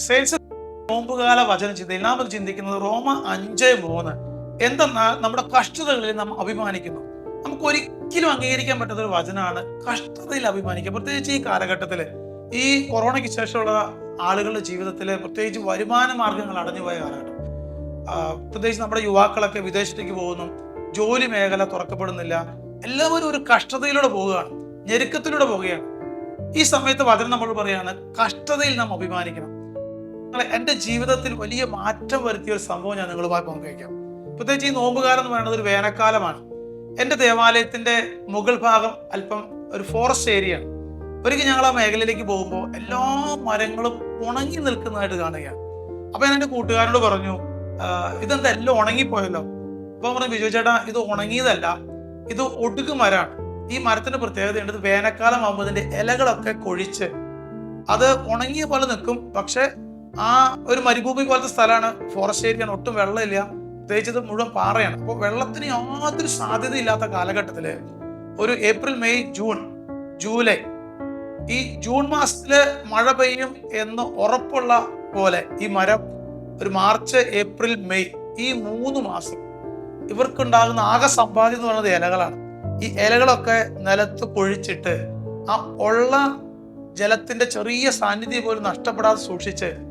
Sales നോമ്പുകാല വചന ചിന്തയിൽ നാം ചിന്തിക്കുന്നത് റോമ അഞ്ച് മൂന്ന്. എന്തെന്നാൽ നമ്മുടെ കഷ്ടതകളിൽ നാം അഭിമാനിക്കുന്നു. നമുക്ക് ഒരിക്കലും അംഗീകരിക്കാൻ പറ്റാത്ത ഒരു വചനമാണ് കഷ്ടതയിൽ അഭിമാനിക്കുക. പ്രത്യേകിച്ച് ഈ കാലഘട്ടത്തിൽ ഈ കൊറോണയ്ക്ക് ശേഷമുള്ള ആളുകളുടെ ജീവിതത്തിൽ പ്രത്യേകിച്ച് വരുമാന മാർഗങ്ങൾ അടഞ്ഞുപോയ കാലഘട്ടം. പ്രത്യേകിച്ച് നമ്മുടെ യുവാക്കളൊക്കെ വിദേശത്തേക്ക് പോകുന്നു. ജോലി മേഖല തുറക്കപ്പെടുന്നില്ല. എല്ലാവരും ഒരു കഷ്ടതയിലൂടെ പോവുകയാണ്. ഞെരുക്കത്തിലൂടെ പോവുകയാണ്. ഈ സമയത്ത് വചനം നമ്മൾ പറയാണ് കഷ്ടതയിൽ നാം അഭിമാനിക്കണം. എന്റെ ജീവിതത്തിൽ വലിയ മാറ്റം വരുത്തിയ ഒരു സംഭവം ഞാൻ നിങ്ങളുമായി പങ്കുവയ്ക്കാം. പ്രത്യേകിച്ച് ഈ നോമ്പുകാലം എന്ന് പറയുന്നത് ഒരു വേനൽക്കാലമാണ്. എന്റെ ദേവാലയത്തിന്റെ മുകൾ ഭാഗം അല്പം ഒരു ഫോറസ്റ്റ് ഏരിയയാണ് ഒരിക്കൽ ഞങ്ങൾ ആ മേഖലയിലേക്ക് പോകുമ്പോൾ എല്ലാ മരങ്ങളും ഉണങ്ങി നിൽക്കുന്നതായിട്ട് കാണുകയാണ്. അപ്പോൾ ഞാൻ എന്റെ കൂട്ടുകാരോട് പറഞ്ഞു "ആ, ഇതെന്താ എല്ലാം ഉണങ്ങിപ്പോയല്ലോ? അപ്പോൾ പറഞ്ഞു ബിജു ചേട്ടാ ഇത് ഉണങ്ങിയതല്ല ഇത് ഒടുക്ക് മരമാണ്. ഈ മരത്തിന്റെ പ്രത്യേകതയുണ്ട് ഇത് വേനൽക്കാലം ആകുമ്പോൾ ഇതിന്റെ ഇലകളൊക്കെ കൊഴിച്ച് അത് ഉണങ്ങിയ പോലെ നിൽക്കും. പക്ഷെ ആ ഒരു മരുഭൂമി പോലത്തെ സ്ഥലമാണ്. ഫോറസ്റ്റ് ഏരിയയാണ് ഒട്ടും വെള്ളമില്ല. പ്രത്യേകിച്ച് മുഴുവൻ പാറയാണ്. അപ്പോൾ വെള്ളത്തിന് യാതൊരു സാധ്യതയില്ലാത്ത കാലഘട്ടത്തിൽ ഒരു ഏപ്രിൽ മെയ് ജൂൺ ജൂലൈ ഈ ജൂൺ മാസത്തിൽ മഴ പെയ്യും എന്ന് ഉറപ്പുള്ള പോലെ ഈ മരം ഒരു മാർച്ച് ഏപ്രിൽ മെയ് ഈ മൂന്ന് മാസം ഇവർക്കുണ്ടാകുന്ന ആകെ സമ്പാദ്യം എന്ന് പറയുന്നത് ഇലകളാണ്. ഈ ഇലകളൊക്കെ നിലത്ത് പൊഴിച്ചിട്ട് ആ ഉള്ള ജലത്തിന്റെ ചെറിയ സാന്നിധ്യം പോലും നഷ്ടപ്പെടാതെ സൂക്ഷിച്ച്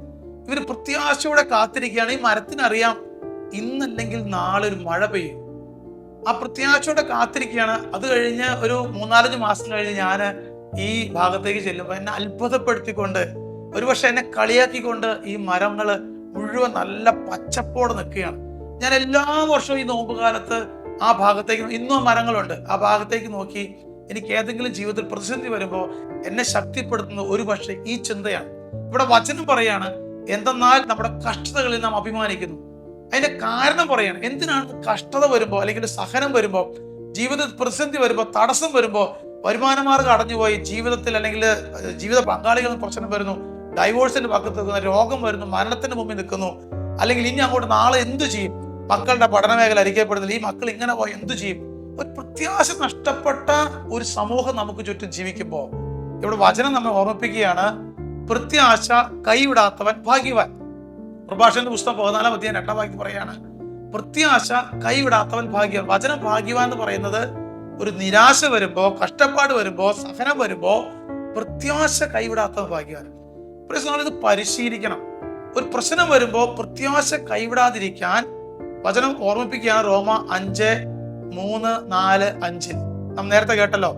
ഇവർ പ്രത്യാശയോടെ കാത്തിരിക്കുകയാണ്. ഈ മരത്തിനറിയാം ഇന്നല്ലെങ്കിൽ നാളെ ഒരു മഴ പെയ്യും. ആ പ്രത്യാശയോടെ കാത്തിരിക്കുകയാണ്. അത് കഴിഞ്ഞ് ഒരു മൂന്നാലഞ്ച് മാസം കഴിഞ്ഞ് ഞാൻ ഈ ഭാഗത്തേക്ക് ചെല്ലുമ്പോൾ എന്നെ അത്ഭുതപ്പെടുത്തിക്കൊണ്ട് ഒരുപക്ഷെ എന്നെ കളിയാക്കിക്കൊണ്ട് ഈ മരങ്ങൾ മുഴുവൻ നല്ല പച്ചപ്പോടെ നിൽക്കുകയാണ്. ഞാൻ എല്ലാ വർഷവും ഈ നോമ്പ് കാലത്ത് ആ ഭാഗത്തേക്ക് ഇന്നും ആ മരങ്ങളുണ്ട്. ആ ഭാഗത്തേക്ക് നോക്കി എനിക്ക് ഏതെങ്കിലും ജീവിതത്തിൽ പ്രതിസന്ധി വരുമ്പോൾ എന്നെ ശക്തിപ്പെടുത്തുന്ന ഒരു പക്ഷേ ഈ ചിന്തയാണ്. ഇവിടെ വചനം പറയാണ് എന്തെന്നാൽ നമ്മുടെ കഷ്ടതകളിൽ നാം അഭിമാനിക്കുന്നു. അതിന്റെ കാരണം പറയാണ് എന്തിനാണ് കഷ്ടത വരുമ്പോൾ അല്ലെങ്കിൽ സഹനം വരുമ്പോൾ ജീവിതത്തിൽ പ്രതിസന്ധി വരുമ്പോൾ തടസ്സം വരുമ്പോൾ വരുമാന മാർഗം അടഞ്ഞുപോയി ജീവിതത്തിൽ അല്ലെങ്കിൽ ജീവിത പങ്കാളികളിൽ പ്രശ്നം വരുന്നു ഡൈവോഴ്സിന്റെ പക്കത്ത് നിൽക്കുന്നു രോഗം വരുന്നു മരണത്തിന് മുമ്പിൽ നിൽക്കുന്നു അല്ലെങ്കിൽ ഇനി അങ്ങോട്ട് നാളെ എന്തു ചെയ്യും? മക്കളുടെ പഠന മേഖല അരിക്കപ്പെടുന്നില്ല ഈ മക്കൾ ഇങ്ങനെ പോയി എന്തു ചെയ്യും? ഒരു പ്രത്യാശ നഷ്ടപ്പെട്ട ഒരു സമൂഹം നമുക്ക് ചുറ്റും ജീവിക്കുമ്പോൾ ഇവിടെ വചനം നമ്മൾ ഓർമ്മിപ്പിക്കുകയാണ് പ്രത്യാശ കൈവിടാത്തവൻ ഭാഗ്യവാൻ. പ്രഭാഷണത്തിന്റെ പുസ്തകം പതിനാലാം അധ്യായം രണ്ടാം വാക്യം പറയാണ് പ്രത്യാശ കൈവിടാത്തവൻ ഭാഗ്യവാൻ. വചനം ഭാഗ്യവാൻ എന്ന് പറയുന്നത് ഒരു നിരാശ വരുമ്പോ കഷ്ടപ്പാട് വരുമ്പോ സഹനം വരുമ്പോ പ്രത്യാശ കൈവിടാത്തവൻ ഭാഗ്യവാൻ. പ്രശ്നം സഹോദരങ്ങളെ, ഇത് പരിശീലിക്കണം. ഒരു പ്രശ്നം വരുമ്പോ പ്രത്യാശ കൈവിടാതിരിക്കാൻ വചനം ഓർമ്മിപ്പിക്കുകയാണ് റോമ അഞ്ച് മൂന്ന് നാല് അഞ്ചിൽ. നാം നേരത്തെ കേട്ടല്ലോ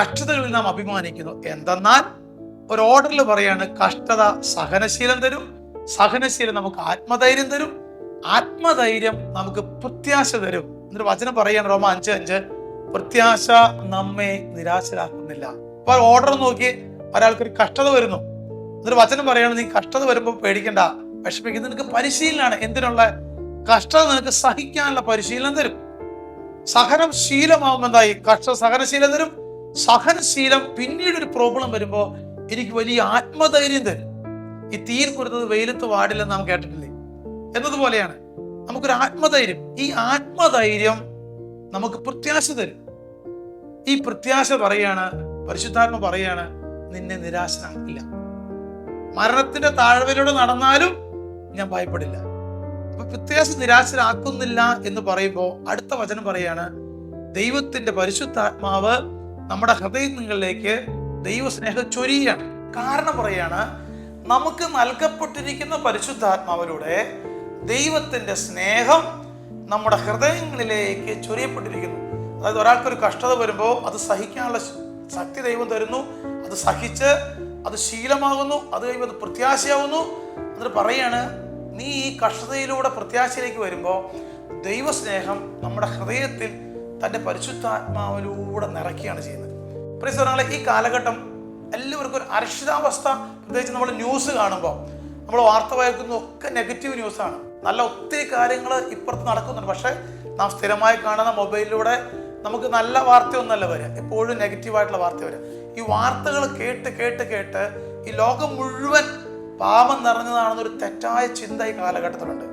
കഷ്ടതകളിൽ നാം അഭിമാനിക്കുന്നു. എന്തെന്നാൽ ഒരു ഓർഡറിൽ പറയാണ് കഷ്ടത സഹനശീലം തരും. സഹനശീലം നമുക്ക് ആത്മധൈര്യം തരും. ആത്മധൈര്യം നമുക്ക് പ്രത്യാശ തരും. എന്നൊരു വചനം പറയാണ് റോമ അഞ്ച് അഞ്ച് പ്രത്യാശ നമ്മെ നിരാശരാക്കുന്നില്ല. അപ്പൊ ഓർഡർ നോക്കി ഒരാൾക്കൊരു കഷ്ടത വരുന്നു. എന്നൊരു വചനം പറയാണ് നീ കഷ്ടത വരുമ്പോൾ പേടിക്കണ്ട. വിഷമിക്കുന്നത് നിനക്ക് പരിശീലനമാണ്. എന്തിനുള്ള? കഷ്ടത നിനക്ക് സഹിക്കാനുള്ള പരിശീലനം തരും. സഹനം ശീലമാകുമ്പോൾ എന്തായി? കഷ്ട സഹനശീലം തരും. സഹനശീലം പിന്നീട് ഒരു പ്രോബ്ലം വരുമ്പോ എനിക്ക് വലിയ ആത്മധൈര്യം തരും. ഈ തീർ കൊടുത്തത് വെയിലത്ത് വാടില്ലെന്ന് നാം കേട്ടിട്ടില്ലേ? എന്നതുപോലെയാണ്. നമുക്കൊരു ആത്മധൈര്യം. ഈ ആത്മധൈര്യം നമുക്ക് പ്രത്യാശ തരും. ഈ പ്രത്യാശ പറയാണ് പരിശുദ്ധാത്മ പറയാണ് നിന്നെ നിരാശനാക്കില്ല. മരണത്തിന്റെ താഴ്വരയിലൂടെ നടന്നാലും ഞാൻ ഭയപ്പെടില്ല. അപ്പൊ പ്രത്യാശ നിരാശരാക്കുന്നില്ല എന്ന് പറയുമ്പോൾ അടുത്ത വചനം പറയാണ് ദൈവത്തിന്റെ പരിശുദ്ധാത്മാവ് നമ്മുടെ ഹൃദയങ്ങളിലേക്ക് ദൈവസ്നേഹം ചൊരിയാണ്. കാരണം പറയാണ് നമുക്ക് നൽകപ്പെട്ടിരിക്കുന്ന പരിശുദ്ധാത്മാവിലൂടെ ദൈവത്തിന്റെ സ്നേഹം നമ്മുടെ ഹൃദയങ്ങളിലേക്ക് ചൊരിയപ്പെട്ടിരിക്കുന്നു. അതായത് ഒരാൾക്കൊരു കഷ്ടത വരുമ്പോൾ അത് സഹിക്കാനുള്ള ശക്തി ദൈവം തരുന്നു. അത് സഹിച്ച് അത് ശീലമാകുന്നു. അത് കഴിയുമ്പോൾ അത് പ്രത്യാശയാവുന്നു. എന്നിട്ട് പറയാണ് നീ ഈ കഷ്ടതയിലൂടെ പ്രത്യാശയിലേക്ക് വരുമ്പോൾ ദൈവസ്നേഹം നമ്മുടെ ഹൃദയത്തിൽ തന്റെ പരിശുദ്ധാത്മാവിലൂടെ നിറയ്ക്കുകയാണ് ചെയ്യുന്നത്. പ്രിയസങ്ങളെ ഈ കാലഘട്ടം എല്ലാവർക്കും ഒരു അരക്ഷിതാവസ്ഥ പ്രത്യേകിച്ച് നമ്മൾ ന്യൂസ് കാണുമ്പോൾ നമ്മൾ വാർത്ത വായിക്കുന്ന ഒക്കെ നെഗറ്റീവ് ന്യൂസാണ് നല്ല ഒത്തിരി കാര്യങ്ങൾ ഇപ്പുറത്ത് നടക്കുന്നുണ്ട്. പക്ഷേ നാം സ്ഥിരമായി കാണുന്ന മൊബൈലിലൂടെ നമുക്ക് നല്ല വാർത്തയൊന്നല്ല വരിക. എപ്പോഴും നെഗറ്റീവായിട്ടുള്ള വാർത്ത വരിക. ഈ വാർത്തകൾ കേട്ട് കേട്ട് കേട്ട് ഈ ലോകം മുഴുവൻ പാപം നിറഞ്ഞതാണെന്നൊരു തെറ്റായ ചിന്ത ഈ കാലഘട്ടത്തിലുണ്ട്.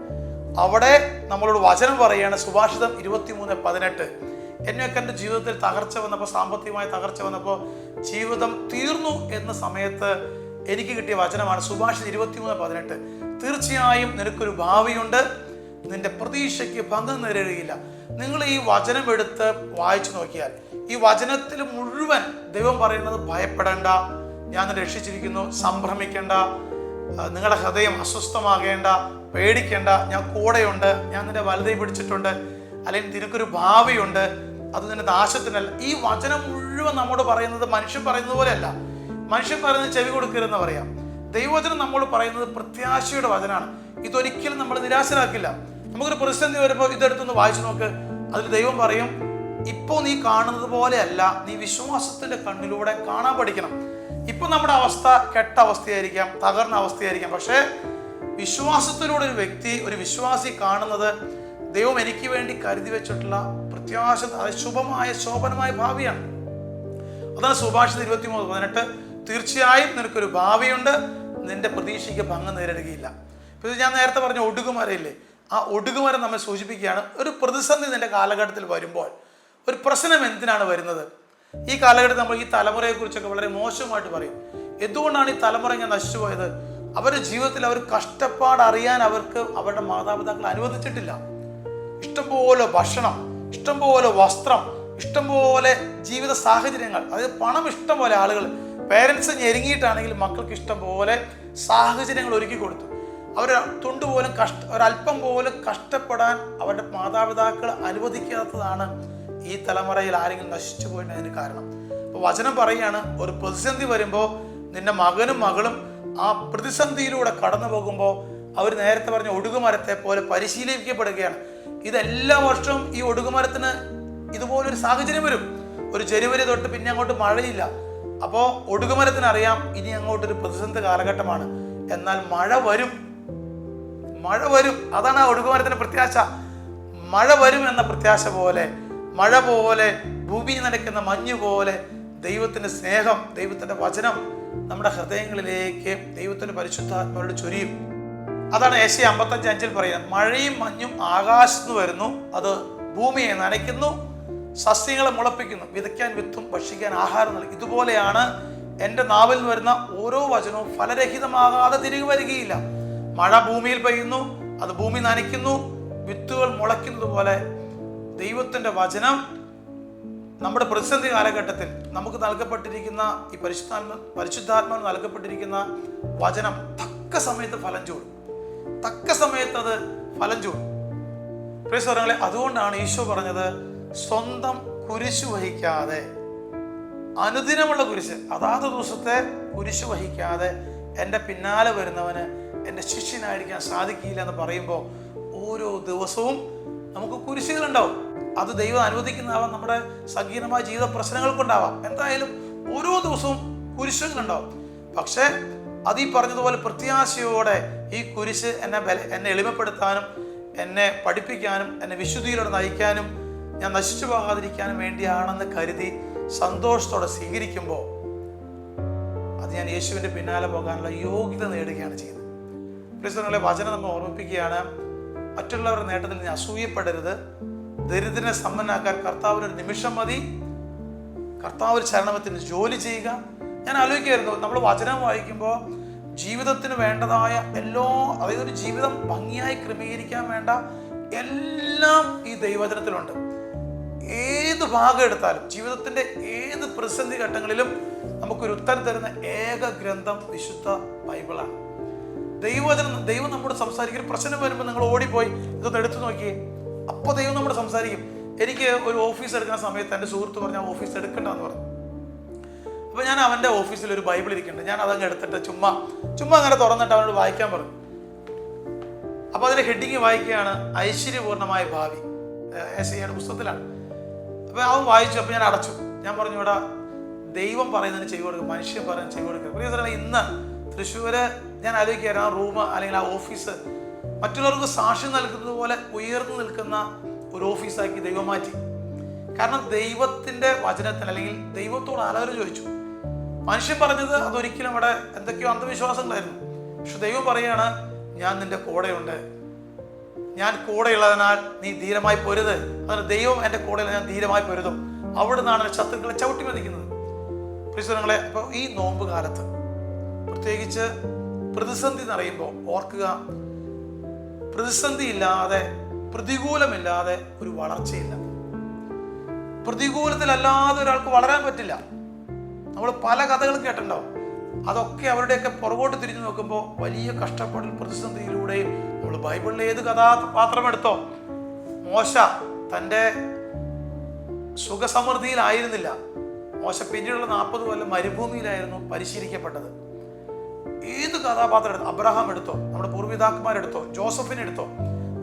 അവിടെ നമ്മളോട് വചനം പറയുകയാണ് സുഭാഷിതം ഇരുപത്തിമൂന്ന് പതിനെട്ട്. എന്നെയൊക്കെ എന്റെ ജീവിതത്തിൽ തകർച്ച വന്നപ്പോൾ സാമ്പത്തികമായ തകർച്ച വന്നപ്പോൾ ജീവിതം തീർന്നു എന്ന സമയത്ത് എനിക്ക് കിട്ടിയ വചനമാണ് സുഭാഷിത് ഇരുപത്തിമൂന്ന് പതിനെട്ട്. തീർച്ചയായും നിനക്കൊരു ഭാവിയുണ്ട്. നിന്റെ പ്രതീക്ഷയ്ക്ക് ഭംഗം നേരിടുകയില്ല നിങ്ങൾ ഈ വചനം എടുത്ത് വായിച്ചു നോക്കിയാൽ ഈ വചനത്തിൽ മുഴുവൻ ദൈവം പറയുന്നത് ഭയപ്പെടേണ്ട. ഞാൻ രക്ഷിച്ചിരിക്കുന്നു. സംഭ്രമിക്കേണ്ട. നിങ്ങളുടെ ഹൃദയം അസ്വസ്ഥമാകേണ്ട. പേടിക്കേണ്ട. ഞാൻ കൂടെയുണ്ട്. ഞാൻ നിന്റെ വലുതയും പിടിച്ചിട്ടുണ്ട്. അല്ലെങ്കിൽ നിനക്കൊരു ഭാവിയുണ്ട്. അത് നിന്റെ നാശത്തിനല്ല ഈ വചനം മുഴുവൻ നമ്മോട് പറയുന്നത് മനുഷ്യൻ പറയുന്നത് പോലെയല്ല. മനുഷ്യൻ പറയുന്നത് ചെവി കൊടുക്കരുതെന്ന് പറയാം. ദൈവവചനം നമ്മൾ പറയുന്നത് പ്രത്യാശയുടെ വചനമാണ്. ഇതൊരിക്കലും നമ്മൾ നിരാശരാക്കില്ല. നമുക്കൊരു പ്രതിസന്ധി വരുമ്പോൾ ഇതെടുത്തൊന്ന് വായിച്ചു നോക്ക്. അതിൽ ദൈവം പറയും ഇപ്പോൾ നീ കാണുന്നത് പോലെയല്ല. നീ വിശ്വാസത്തിന്റെ കണ്ണിലൂടെ കാണാൻ പഠിക്കണം. ഇപ്പൊ നമ്മുടെ അവസ്ഥ കെട്ട അവസ്ഥയായിരിക്കാം തകർന്ന അവസ്ഥയായിരിക്കാം. പക്ഷേ വിശ്വാസത്തിലൂടെ ഒരു വ്യക്തി ഒരു വിശ്വാസി കാണുന്നത് ദൈവം എനിക്ക് വേണ്ടി കരുതി വെച്ചിട്ടുള്ള പ്രത്യാശ ശുഭമായ ശോഭനമായ ഭാവിയാണ്. അതാണ് സുഭാഷിത ഇരുപത്തി മൂന്ന് പതിനെട്ട്. തീർച്ചയായും നിനക്കൊരു ഭാവിയുണ്ട്. നിന്റെ പ്രതീക്ഷയ്ക്ക് ഭംഗം നേരിടുകയില്ല. ഇത് ഞാൻ നേരത്തെ പറഞ്ഞ ഒടുകുമരയില്ലേ? ആ ഒടുകുമരം നമ്മെ സൂചിപ്പിക്കുകയാണ്. ഒരു പ്രതിസന്ധി നിന്റെ കാലഘട്ടത്തിൽ വരുമ്പോൾ ഒരു പ്രശ്നം എന്തിനാണ് വരുന്നത്? ഈ കാലഘട്ടത്തിൽ നമ്മൾ ഈ തലമുറയെ കുറിച്ചൊക്കെ വളരെ മോശമായിട്ട് പറയും. എന്തുകൊണ്ടാണ് ഈ തലമുറ ഇങ്ങനെ നശിച്ചു പോയത് അവരുടെ ജീവിതത്തിൽ അവർ കഷ്ടപ്പാട് അറിയാൻ അവർക്ക് അവരുടെ മാതാപിതാക്കൾ അനുവദിച്ചിട്ടില്ല. ഇഷ്ടംപോലെ ഭക്ഷണം ഇഷ്ടംപോലെ വസ്ത്രം ഇഷ്ടംപോലെ ജീവിത സാഹചര്യങ്ങൾ. അതായത് പണം ഇഷ്ടംപോലെ ആളുകൾ പേരൻസ് ഞെരുങ്ങിയിട്ടാണെങ്കിൽ മക്കൾക്ക് ഇഷ്ടംപോലെ സാഹചര്യങ്ങൾ ഒരുക്കി കൊടുത്തു. അവർ തുണ്ട് പോലും കഷ്ട ഒരല്പം പോലും കഷ്ടപ്പെടാൻ അവരുടെ മാതാപിതാക്കൾ അനുവദിക്കാത്തതാണ് ഈ തലമുറയിൽ ആരെങ്കിലും നശിച്ചു പോയതിന് കാരണം. അപ്പോൾ വചനം പറയുകയാണ് ഒരു പ്രതിസന്ധി വരുമ്പോൾ നിന്റെ മകനും മകളും ആ പ്രതിസന്ധിയിലൂടെ കടന്നു പോകുമ്പോൾ അവർ നേരത്തെ പറഞ്ഞ ഒടുകുമരത്തെ പോലെ പരിശീലിപ്പിക്കപ്പെടുകയാണ്. ഇതെല്ലാ വർഷവും ഈ ഒടുകുമരത്തിന് ഇതുപോലൊരു സാഹചര്യം വരും. ഒരു ജനുവരി തൊട്ട് പിന്നെ അങ്ങോട്ട് മഴയില്ല. അപ്പോൾ ഒടുകുമരത്തിന് അറിയാം ഇനി അങ്ങോട്ടൊരു പ്രതിസന്ധി കാലഘട്ടമാണ്. എന്നാൽ മഴ വരും. മഴ വരും. അതാണ് ആ ഒടുകുമരത്തിന്റെ പ്രത്യാശ. മഴ വരും എന്ന പ്രത്യാശ പോലെ മഴ പോലെ ഭൂമി നനയ്ക്കുന്ന മഞ്ഞ് പോലെ ദൈവത്തിന്റെ സ്നേഹം ദൈവത്തിന്റെ വചനം നമ്മുടെ ഹൃദയങ്ങളിലേക്ക് ദൈവത്തിന്റെ പരിശുദ്ധാത്മാവോട് ചൊരിയും. അതാണ് ഏഷ്യ അമ്പത്തഞ്ച് അഞ്ചിൽ പറയുന്നത്. മഴയും മഞ്ഞും ആകാശത്ത് വരുന്നു. അത് ഭൂമിയെ നനയ്ക്കുന്നു സസ്യങ്ങളെ മുളപ്പിക്കുന്നു വിതയ്ക്കാൻ വിത്തും ഭക്ഷിക്കാൻ ആഹാരം നൽകി. ഇതുപോലെയാണ് എന്റെ നാവിൽ വരുന്ന ഓരോ വചനവും ഫലരഹിതമാകാതെ തിരികെ വരികയില്ല. മഴ ഭൂമിയിൽ പെയ്യുന്നു അത് ഭൂമി നനയ്ക്കുന്നു വിത്തുകൾ മുളയ്ക്കുന്നത് പോലെ ദൈവത്തിന്റെ വചനം നമ്മുടെ പ്രതിസന്ധി കാലഘട്ടത്തിൽ നമുക്ക് നൽകപ്പെട്ടിരിക്കുന്ന ഈ പരിശുദ്ധാത്മ പരിശുദ്ധാത്മാവ് നൽകപ്പെട്ടിരിക്കുന്ന വചനം തക്ക സമയത്ത് ഫലം ചൂടും. തക്ക സമയത്ത് അത് ഫലം പ്രിയ അതുകൊണ്ടാണ് ഈശോ പറഞ്ഞത് സ്വന്തം കുരിശു വഹിക്കാതെ അനുദിനമുള്ള കുരിശ് അതാത് ദിവസത്തെ കുരിശു വഹിക്കാതെ എന്റെ പിന്നാലെ വരുന്നവന് എന്റെ ശിഷ്യനായിരിക്കാൻ സാധിക്കില്ല എന്ന് പറയുമ്പോൾ ഓരോ ദിവസവും നമുക്ക് കുരിശുകളുണ്ടാവും. അത് ദൈവം അനുവദിക്കുന്നതാവാം നമ്മുടെ സങ്കീർണമായ ജീവിത പ്രശ്നങ്ങൾക്കുണ്ടാവാം. എന്തായാലും ഓരോ ദിവസവും കുരിശുകളുണ്ടാവും. പക്ഷേ അത് പറഞ്ഞതുപോലെ പ്രത്യാശയോടെ ഈ കുരിശ് എന്നെ ബല എന്നെ എളിമപ്പെടുത്താനും എന്നെ പഠിപ്പിക്കാനും എന്നെ വിശുദ്ധിയിലൂടെ നയിക്കാനും ഞാൻ നശിച്ചു പോകാതിരിക്കാനും വേണ്ടിയാണെന്ന് കരുതി സന്തോഷത്തോടെ സ്വീകരിക്കുമ്പോൾ അത് ഞാൻ യേശുവിന്റെ പിന്നാലെ പോകാനുള്ള യോഗ്യത നേടുകയാണ് ചെയ്യുന്നത്. ക്രിസ്തുങ്ങളെ വചനം നമ്മൾ ഓർമ്മിപ്പിക്കുകയാണ്. മറ്റുള്ളവരുടെ നേട്ടത്തിൽ നീ അസൂയപ്പെടരുത്. ദരിദ്രനെ സമ്പന്നാക്കാൻ കർത്താവിന് ഒരു നിമിഷം മതി. കർത്താവ് ചരണമത്തിന് ജോലി ചെയ്യുക. ഞാൻ ആലോചിക്കായിരുന്നു നമ്മൾ വചനം വായിക്കുമ്പോൾ ജീവിതത്തിന് വേണ്ടതായ എല്ലാ അതായത് ഒരു ജീവിതം ഭംഗിയായി ക്രമീകരിക്കാൻ വേണ്ട എല്ലാം ഈ ദൈവചനത്തിലുണ്ട് ഏത് ഭാഗം എടുത്താലും ജീവിതത്തിന്റെ ഏത് പ്രതിസന്ധി ഘട്ടങ്ങളിലും നമുക്കൊരു ഉത്തരം തരുന്ന ഏക ഗ്രന്ഥം വിശുദ്ധ ബൈബിളാണ്. ദൈവചനം ദൈവം നമ്മോട് സംസാരിക്കും പ്രശ്നം വരുമ്പോൾ നിങ്ങൾ ഓടിപ്പോയി ഇതൊന്ന് എടുത്തു നോക്കിയേ. അപ്പോൾ ദൈവം നമ്മോട് സംസാരിക്കും. എനിക്ക് ഒരു ഓഫീസ് എടുക്കുന്ന സമയത്ത് എന്റെ സുഹൃത്ത് പറഞ്ഞ ഓഫീസ് എടുക്കണ്ടെന്ന് പറഞ്ഞു. അപ്പോൾ ഞാൻ അവന്റെ ഓഫീസിൽ ഒരു ബൈബിൾ ഇരിക്കുന്നുണ്ട്. ഞാൻ അതങ്ങ് എടുത്തിട്ട് ചുമ്മാ ചുമ്മാ അങ്ങനെ തുറന്നിട്ട് അവനോട് വായിക്കാൻ പറഞ്ഞു. അപ്പോൾ അതിന്റെ ഹെഡിങ് വായിക്കുകയാണ് ഐശ്വര്യപൂർണമായ ഭാവി. ഏശയ്യയുടെ പുസ്തകത്തിലാണ്. അപ്പോൾ അവൻ വായിച്ചു അപ്പോൾ ഞാൻ അടച്ചു. ഞാൻ പറഞ്ഞു ഇവിടെ ദൈവം പറയുന്നതിന് ചെയ്തു കൊടുക്കുക മനുഷ്യൻ പറയുന്നത് ചെയ്തു കൊടുക്കുക പ്രിയ സ്ഥലം ഇന്ന് തൃശ്ശൂര് ഞാൻ ആലോചിക്കുകയായിരുന്നു ആ റൂം അല്ലെങ്കിൽ ആ ഓഫീസ് മറ്റുള്ളവർക്ക് സാക്ഷ്യം നൽകുന്നത് പോലെ ഉയർന്നു നിൽക്കുന്ന ഒരു ഓഫീസാക്കി ദൈവം മാറ്റി. കാരണം ദൈവത്തിന്റെ വചനത്തിൽ അല്ലെങ്കിൽ ദൈവത്തോട് ആലോചന ചോദിച്ചു. മനുഷ്യൻ പറഞ്ഞത് അതൊരിക്കലും അവിടെ എന്തൊക്കെയോ അന്ധവിശ്വാസങ്ങളായിരുന്നു. പക്ഷെ ദൈവം പറയാണ് ഞാൻ നിന്റെ കൂടെയുണ്ട്. ഞാൻ കൂടെയുള്ളതിനാൽ നീ ധീരമായി പൊരുത്. അതിന് ദൈവം എന്റെ കൂടെ ഞാൻ ധീരമായി പൊരുതും. അവിടെ നിന്നാണ് ശത്രുക്കളെ ചവിട്ടി മതിക്കുന്നത്. പ്രിസുരങ്ങളെ അപ്പോൾ ഈ നോമ്പ് കാലത്ത് പ്രത്യേകിച്ച് പ്രതിസന്ധി നിറയുമ്പോൾ ഓർക്കുക പ്രതിസന്ധി ഇല്ലാതെ പ്രതികൂലമില്ലാതെ ഒരു വളർച്ചയില്ല. പ്രതികൂലത്തിലല്ലാതെ ഒരാൾക്ക് വളരാൻ പറ്റില്ല. നമ്മൾ പല കഥകളും കേട്ടിട്ടുണ്ടാവും. അതൊക്കെ അവരുടെയൊക്കെ പുറകോട്ട് തിരിഞ്ഞു നോക്കുമ്പോൾ വലിയ കഷ്ടപ്പെടൽ പ്രതിസന്ധിയിലൂടെയും നമ്മൾ ബൈബിളിലെ ഏത് കഥാപാത്രം എടുത്തോ മോശ തന്റെ സുഖസമൃദ്ധിയിലായിരുന്നില്ല. മോശ പിന്നീടുള്ള നാൽപ്പത് കൊല്ലം മരുഭൂമിയിലായിരുന്നു പരിശീലിക്കപ്പെട്ടത്. ഏത് കഥാപാത്രം എടുത്തു അബ്രഹാം എടുത്തോ നമ്മുടെ പൂർവിതാക്കന്മാരെടുത്തോ ജോസഫിനെ എടുത്തോ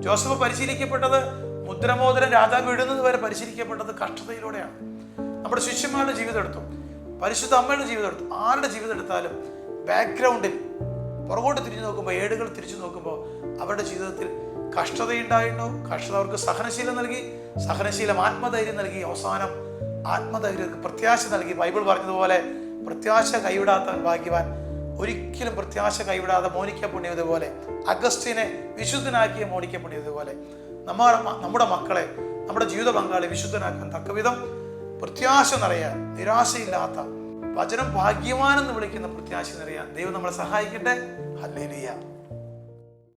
ജോസഫ് പരിശീലിക്കപ്പെട്ടത് മുദ്രമോദരം രാജാവ് ഇടുന്നത് വരെ പരിശീലിക്കപ്പെട്ടത് കഷ്ടതയിലൂടെയാണ്. നമ്മുടെ ശിഷ്യന്മാരുടെ ജീവിതം എടുത്തു. പരിശുദ്ധ അമ്മയുടെ ജീവിതം എടുത്തു ആരുടെ ജീവിതം എടുത്താലും ബാക്ക്ഗ്രൗണ്ടിൽ പുറകോട്ട് തിരിഞ്ഞു നോക്കുമ്പോൾ ഏടുകൾ തിരിച്ചു നോക്കുമ്പോൾ അവരുടെ ജീവിതത്തിൽ കഷ്ടതയുണ്ടായിരുന്നു കഷ്ടത അവർക്ക് സഹനശീലം നൽകി സഹനശീലം ആത്മധൈര്യം നൽകി അവസാനം ആത്മധൈര്യർക്ക് പ്രത്യാശ നൽകി. ബൈബിൾ പറഞ്ഞതുപോലെ പ്രത്യാശ കൈവിടാത്തവൻ ഭാഗ്യവാൻ. ഒരിക്കലും പ്രത്യാശ കൈവിടാതെ മോനിക്ക പുണ്യതുപോലെ അഗസ്റ്റിനെ വിശുദ്ധനാക്കിയ മോനിക്ക പുണ്യതുപോലെ. നമ്മുടെ നമ്മുടെ മക്കളെ നമ്മുടെ ജീവിത പങ്കാളി വിശുദ്ധനാക്കാൻ തക്കവിധം പ്രത്യാശ നിറയ നിരാശയില്ലാത്ത വചനം ഭാഗ്യവാനെന്ന് വിളിക്കുന്ന പ്രത്യാശ നിറയാൻ ദൈവം നമ്മളെ സഹായിക്കട്ടെ? ഹല്ലേലൂയ.